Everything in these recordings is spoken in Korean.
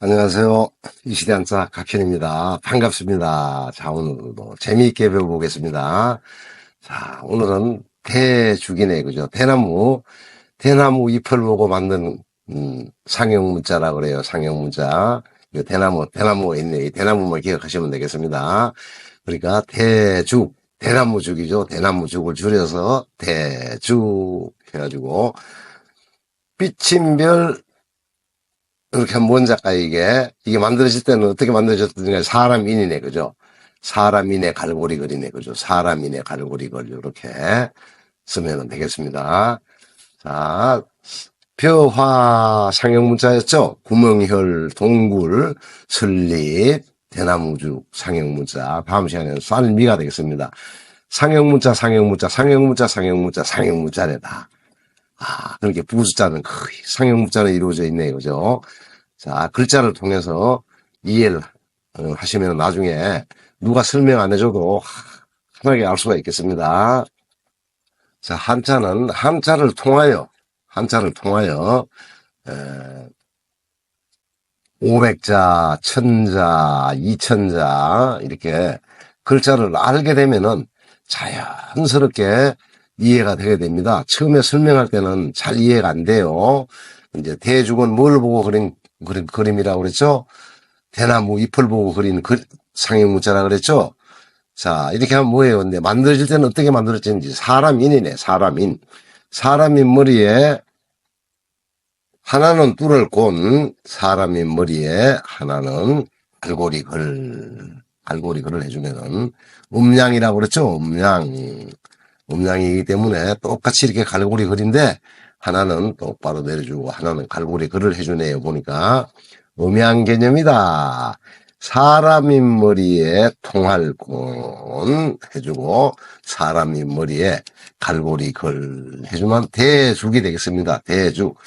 안녕하세요. 이 시대 한자 각현입니다. 반갑습니다. 자, 오늘도 재미있게 배워보겠습니다. 자, 오늘은 대죽이네, 그죠? 대나무, 대나무 잎을 보고 만든, 음, 상형 문자라 그래요. 상형 문자. 이거 대나무, 대나무가 있네. 이 대나무만 기억하시면 되겠습니다. 그러니까 대죽, 대나무죽이죠. 대나무죽을 줄여서 대죽 해가지고, 비침별 그렇게 하면 뭔 작가 이게? 이게 만들어질 때는 어떻게 만들어졌든가 사람 인이네 그죠? 사람 인의 갈고리 글이네 그죠? 사람 인의 갈고리 글 이렇게 쓰면 되겠습니다. 자 벼화 상형 문자였죠? 구멍혈 동굴 설립 대나무죽 상형문자 다음 시간에는 쌀미가 되겠습니다 상형문자 상형문자 상형문자 상형문자 상형문자래다 아, 그렇게 부숫자는 거의 상형문자는 이루어져 있네요. 그죠? 자, 글자를 통해서 이해를 어, 하시면 나중에 누가 설명 안 해줘도 편하게 알 수가 있겠습니다. 자, 한자는 한자를 통하여, 한자를 통하여, 에, 500자, 1000자, 2000자, 이렇게 글자를 알게 되면은 자연스럽게 이해가 되게 됩니다. 처음에 설명할 때는 잘 이해가 안 돼요. 이제 대죽은 뭘 보고 그린, 그린 그림이라고 그랬죠? 대나무 잎을 보고 그린 그, 상형문자라 그랬죠? 자, 이렇게 하면 뭐예요? 근데 만들어질 때는 어떻게 만들어졌는지 사람인이네, 사람인. 사람인 머리에 하나는 뚫을 곤 사람인 머리에 하나는 갈고리 글, 갈고리 글을 해주면은 음량이라고 그랬죠? 음량. 음량이기 때문에 똑같이 이렇게 갈고리 글인데 하나는 똑바로 내려주고 하나는 갈고리 글을 해주네요. 보니까 음양 개념이다. 사람인 머리에 통할곤 해주고 사람인 머리에 갈고리 글 해주면 대죽이 되겠습니다. 대죽.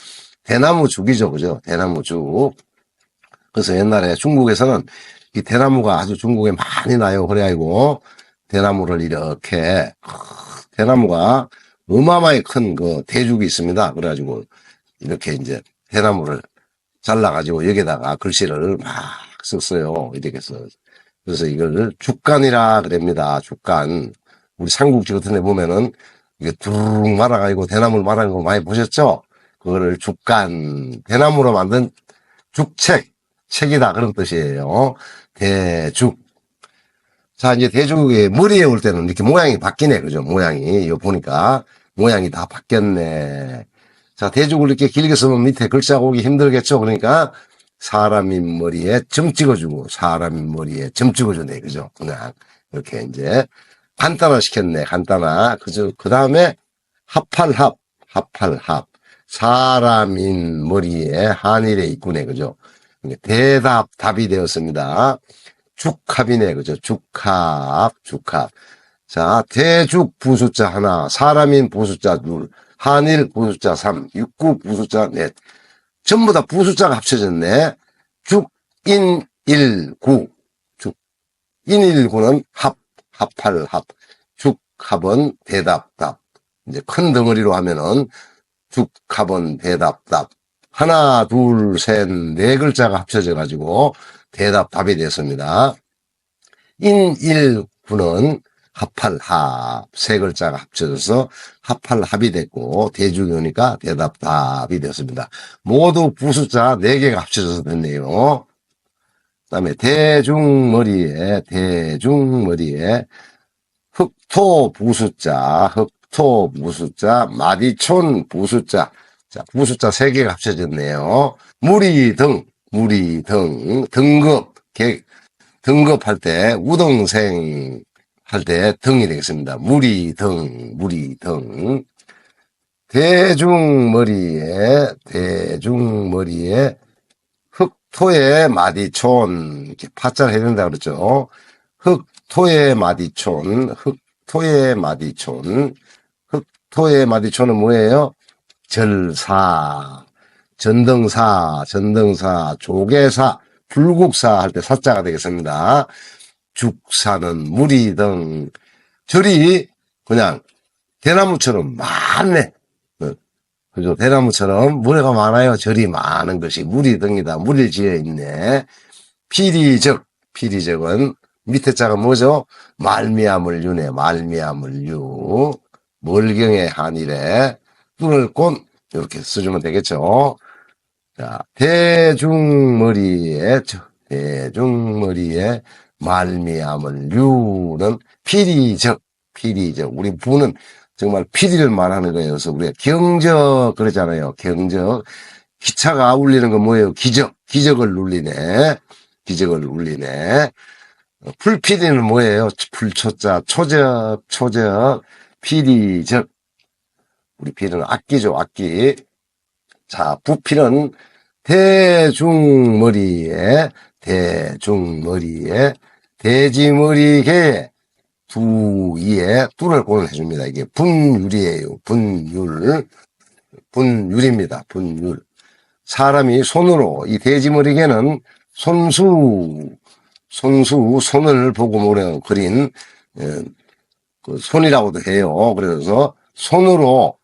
대나무 죽이죠. 그죠? 대나무 죽. 그래서 옛날에 중국에서는 이 대나무가 아주 중국에 많이 나요. 그래가지고 대나무를 이렇게 대나무가 어마어마하게 큰그 대죽이 있습니다. 그래가지고 이렇게 이제 대나무를 잘라가지고 여기다가 글씨를 막 썼어요. 이렇게 해서. 그래서 이걸 죽간이라 그럽니다. 죽간. 우리 삼국지 같은 데 보면은 이게 두루룩 말아가지고 대나무를 말하는 거 많이 보셨죠? 그거를 죽간, 대나무로 만든 죽책, 책이다. 그런 뜻이에요. 대죽. 자, 이제 대죽의 머리에 올 때는 이렇게 모양이 바뀌네. 그죠? 모양이. 이거 보니까 모양이 다 바뀌었네. 자, 대죽을 이렇게 길게 쓰면 밑에 글자 오기 힘들겠죠? 그러니까 사람인 머리에 점 찍어주고 사람인 머리에 점 찍어주네. 그죠? 그냥 이렇게 이제 간단화 시켰네. 간단화. 그죠? 그 다음에 합할합, 합할합. 사람인 머리에 한일에 있구네. 그죠? 대답, 답이 되었습니다. 죽합이네. 그죠? 죽합, 죽합. 자, 대죽 부숫자 하나, 사람인 부숫자 둘, 한일 부숫자 삼, 육구 부숫자 넷. 전부 다 부숫자가 합쳐졌네. 죽인 일구. 죽. 인 일구는 합, 합할 합. 죽합은 대답, 답. 이제 큰 덩어리로 하면은 죽합은 대답, 답. 하나, 둘, 셋, 네 글자가 합쳐져 가지고 대답, 답이 됐습니다. 인일구는 합할합 세 글자가 합쳐져서 합할합이 됐고 대죽이 오니까 대답 답이 됐습니다. 모두 부숫자 네 개가 합쳐져서 됐네요. 그다음에 대중머리에 대중머리에 흑토 부숫자 흑 토 부숫자 마디촌 부숫자 자 부숫자 세 개가 합쳐졌네요. 무리 등 무리 등 등급 개, 등급할 때 우등생 할 때 등이 되겠습니다. 무리 등, 무리 등. 대중머리에, 대중머리에 흑토의 마디촌, 이렇게 파자를 해야 된다 그랬죠. 흑토의 마디촌, 흑토의 마디촌, 흑 토의 마디촌은 뭐예요? 절사, 전등사, 전등사, 조계사, 불국사 할 때 사자가 되겠습니다. 죽사는 무리 등 절이 그냥 대나무처럼 많네. 그죠? 대나무처럼 모래가 많아요. 절이 많은 것이 물이 등이다. 물이 지어 있네. 피리적, 피리적은 밑에 자가 뭐죠? 말미암을 유네, 말미암을 유. 멀경의 한일에 뚫을 꽃, 이렇게 써주면 되겠죠. 자, 대중머리에, 저, 대중머리에 말미암을 유는 피리적, 피리적. 우리 부는 정말 피리를 말하는. 그래서 우리가 경적 그러잖아요. 경적. 기차가 울리는 건 뭐예요? 기적. 기적을 울리네. 기적을 울리네. 어, 풀피리는 뭐예요? 풀초자, 초적, 초적, 피리적. 우리 피리는 악기죠, 악기. 자, 부필은 대중머리에, 대중머리에, 돼지머리개, 두, 이에 뚜를 꼴을 해줍니다. 이게 분율이에요. 분율. 분율입니다. 분율. 사람이 손으로, 이 돼지머리개는 손수, 손수, 손을 보고 모래 그린, 예, 그 손이라고도 해요. 그래서 손으로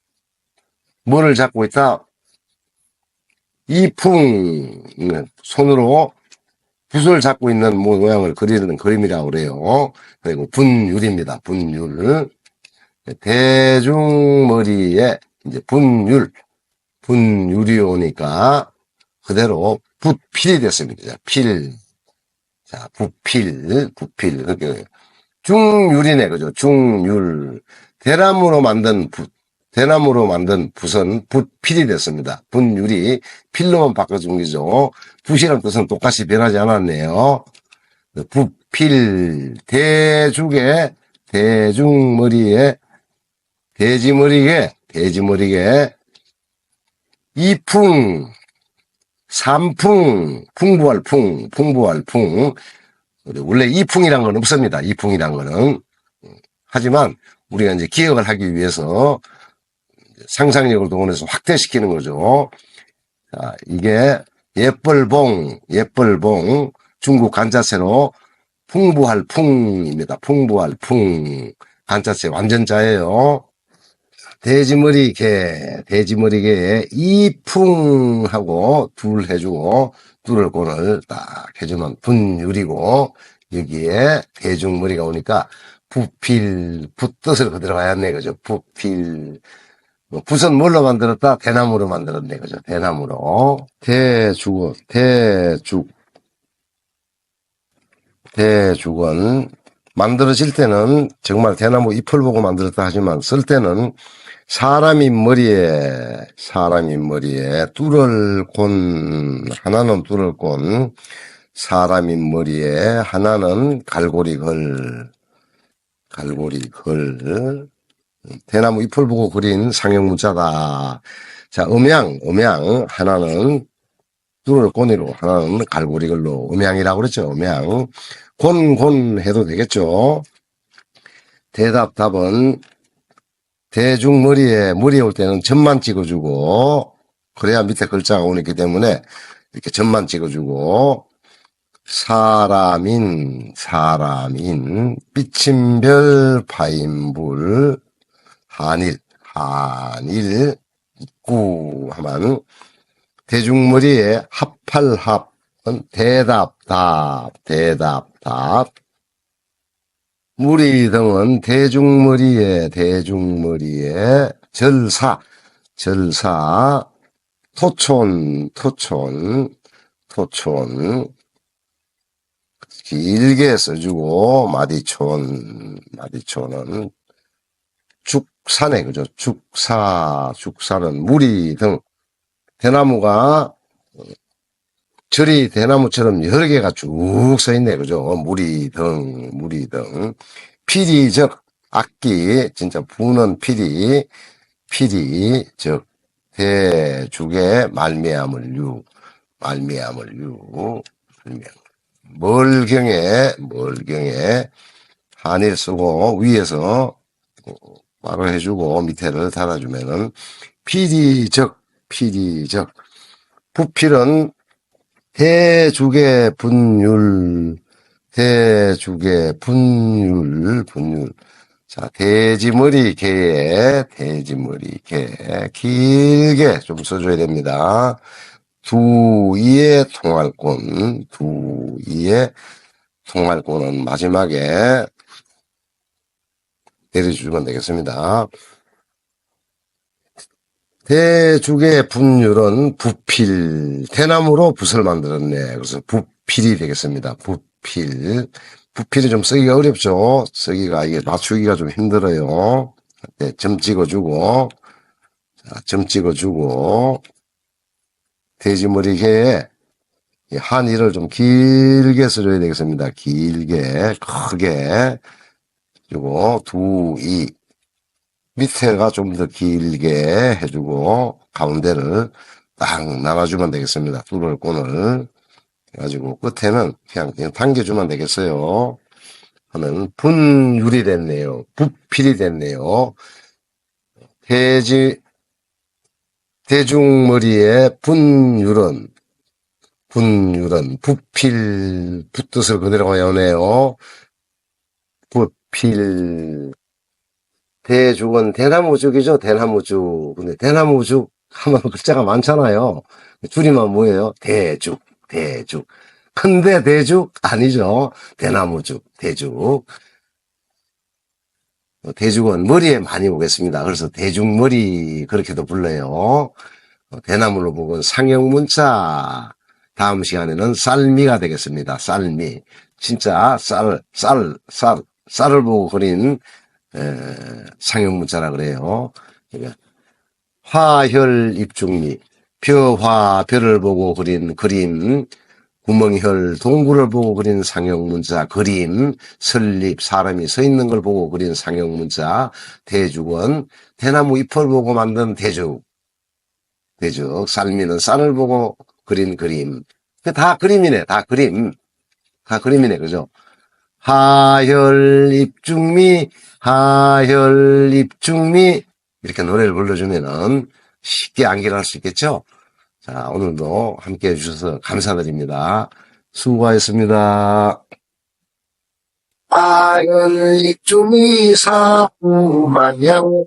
뭐를 잡고 있다? 이풍, 예, 손으로 붓을 잡고 있는 모양을 그리는 그림이라고 그래요. 그리고 분율입니다. 분율. 대중머리에 이제 분율, 분율이 오니까 그대로 붓필이 됐습니다. 자, 필. 자, 부필, 부필. 그게 중율이네, 그죠? 중율. 대나무로 만든 붓. 대나무로 만든 붓은 붓필이 됐습니다. 분율이 필로만 바꿔준 거죠. 붓이란 뜻은 똑같이 변하지 않았네요. 붓필, 대죽에, 대중머리에, 돼지머리에, 돼지머리에, 이풍, 삼풍, 풍부할 풍, 풍부할 풍. 원래 이풍이란 건 없습니다. 이풍이란 거는. 하지만 우리가 이제 기억을 하기 위해서 상상력을 동원해서 확대시키는 거죠. 자, 이게 예뻘봉, 예뻘봉, 중국 간자세로 풍부할 풍입니다. 풍부할 풍. 간자세 완전자예요. 돼지머리 개, 돼지머리 개에 이풍하고 둘 해주고, 둘을 꼴을 딱 해주면 분율이고, 여기에 대중머리가 오니까 부필, 붓뜻을 그대로 가야네, 그죠? 부필. 뭐 붓은 뭘로 만들었다? 대나무로 만들었네, 그죠? 대나무로. 대죽어, 대죽. 대죽은 만들어질 때는 정말 대나무 잎을 보고 만들었다 하지만 쓸 때는 사람이 머리에 사람이 머리에 뚫을 곤 하나는 뚫을 곤 사람이 머리에 하나는 갈고리 걸 갈고리 걸 대나무 잎을 보고 그린 상형 문자다. 자 음양 음양 하나는 뚫을 곤이로 하나는 갈고리 걸로 음양이라고 그랬죠 음양 곤곤 해도 되겠죠. 대답 답은 대중 머리에 머리에 올 때는 점만 찍어주고 그래야 밑에 글자가 오기 때문에 이렇게 점만 찍어주고 사람인 사람인 비침별 파인불 한일 한일 있구 하면 대중머리에 합할합은 대답 답 대답 답 무리 등은 대중머리에 대중머리에 절사 절사 토촌 토촌 토촌. 길게 써주고 마디촌 마디촌은 죽사네 그죠? 죽사 죽사는 무리 등. 대나무가 절이 대나무처럼 여러 개가 쭉 서 있네, 그죠? 무리 등, 무리 등. 피리, 즉, 악기, 진짜 부는 피리, 피리, 즉, 대죽의 말미암을 유, 말미암을 유, 멀경에, 멀경에, 한일 쓰고, 위에서 바로 해주고, 밑에를 달아주면은, 피리적, 피리적, 부필은 대죽의 분율, 대죽의 분율, 분율. 자, 돼지머리 개에 돼지머리 개 길게 좀 써줘야 됩니다. 두 이의 통할권, 두 이의 통할권은 마지막에 내려주면 되겠습니다. 대죽의 분율은 부필, 대나무로 붓을 만들었네. 그래서 부필이 되겠습니다. 부필. 부필이 좀 쓰기가 어렵죠. 쓰기가, 이게 맞추기가 좀 힘들어요. 네, 점 찍어주고, 자, 점 찍어주고, 돼지머리 개에 이 한이를 좀 길게 써줘야 되겠습니다. 길게, 크게. 그리고 두, 이, 밑에가 좀 더 길게 해주고, 가운데를 딱 나눠주면 되겠습니다. 뚫을 끈을. 해가지고, 끝에는 그냥, 그냥 당겨주면 되겠어요. 하면, 분율이 됐네요. 부필이 됐네요. 돼지, 대중머리의 분율은, 분율은, 부필, 붓뜻을 그대로 외우네요. 부필, 대죽은 대나무죽이죠, 대나무죽. 근데 대나무죽 하면 글자가 많잖아요. 줄이면 뭐예요? 대죽, 대죽. 근데 대죽? 아니죠. 대나무죽, 대죽. 어, 대죽은 머리에 많이 오겠습니다. 그래서 대죽머리 그렇게도 불러요. 어, 대나무로 보고 상형문자. 다음 시간에는 쌀미가 되겠습니다. 쌀미. 진짜 쌀, 쌀, 쌀, 쌀을 보고 그린 에, 상형문자라 그래요. 그러니까 화혈 입중미. 벼화, 별을 보고 그린 그림. 구멍혈, 동굴을 보고 그린 상형문자, 그림, 설립, 사람이 서 있는 걸 보고 그린 상형문자, 대죽은 대나무 잎을 보고 만든 대죽, 대죽, 쌀미는 쌀을 보고 그린 그림. 그다 그림이네, 다 그림. 다 그림이네, 그죠? 하혈 입중미, 하혈 입중미, 이렇게 노래를 불러주면은 쉽게 암기를 할 수 있겠죠? 자, 오늘도 함께 해 주셔서 감사드립니다. 수고하셨습니다. 하혈 입중미 사후마냥